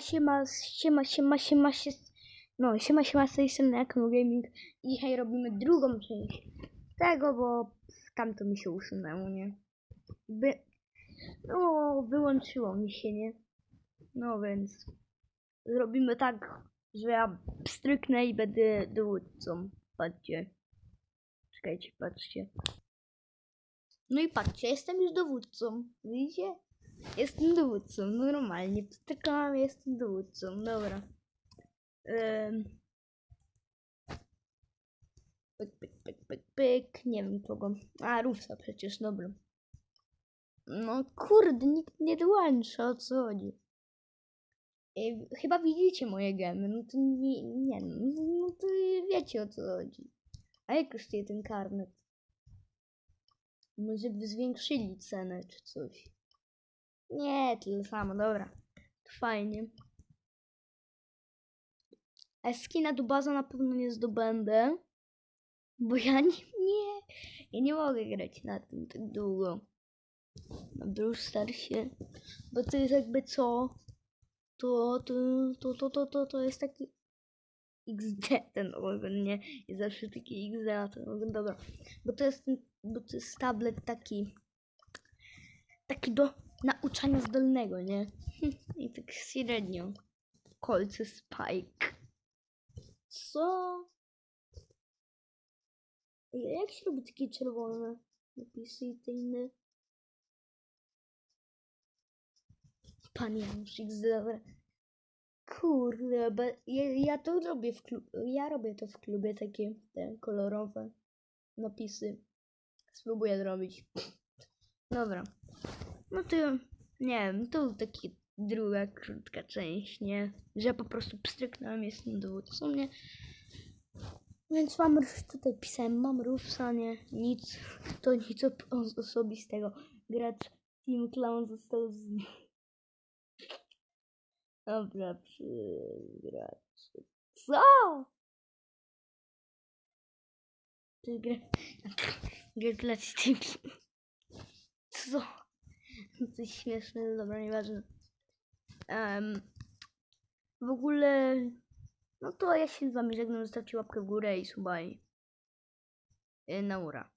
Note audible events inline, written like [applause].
Siema, siema, siema, siema, siema, siema. No, siema, siema, z tej strony Akmo Gaming. I dzisiaj robimy drugą część tego, bo tamto mi się usunęło, nie? By... No, wyłączyło mi się, nie? No więc zrobimy tak, że ja stryknę i będę dowódcą. Patrzcie. Czekajcie, patrzcie. No i patrzcie, jestem już dowódcą. Widzicie? Jestem dowódcą, no normalnie. Pstrykałam, jestem dowódcą, dobra. Ym. Pyk, pyk, pyk, pyk, pyk. Nie wiem kogo. A, Rufsa przecież, dobra. No kurde, nikt nie dołącza, o co chodzi? Ej, chyba widzicie moje gemy, no to nie, nie no, no to wiecie o co chodzi. A jak kosztuje ten karnet? Może by zwiększyli cenę czy coś. Nie, tyle samo, dobra. Fajnie. A skina do baza na pewno nie zdobędę. Bo ja nie, nie, ja nie mogę grać na tym tak długo. Na Brawl Starsie. Bo to jest jakby co? To, to, to, to, to, to, to jest taki XD ten ogon, nie? Jest zawsze taki XD na ten ogon, dobra. Bo to jest, bo to jest tablet taki, taki do nauczania zdolnego, nie? [laughs] I tak średnio. Kolce Spike. Co? Jak się robi takie czerwone napisy i te inne? Pan Janusz dobra. Kurde, be, ja, ja to robię w klubie, ja robię to w klubie, takie te kolorowe napisy. Spróbuję zrobić. Dobra. No to, nie wiem, to taki druga krótka część, nie? Że ja po prostu pstryknąłem, jestem dowódcą, nie? Więc mam już tutaj pisałem, mam Rufsa, nie? Nic, to nic osobistego. Gracz Team Clown został z... Dobra, przy... gracz. Co? Gra... Clown. Co? Coś śmieszne, dobra, nieważne. Em, w ogóle... No to ja się z wami żegnam, zostawcie łapkę w górę i subaj. Y, Na ura.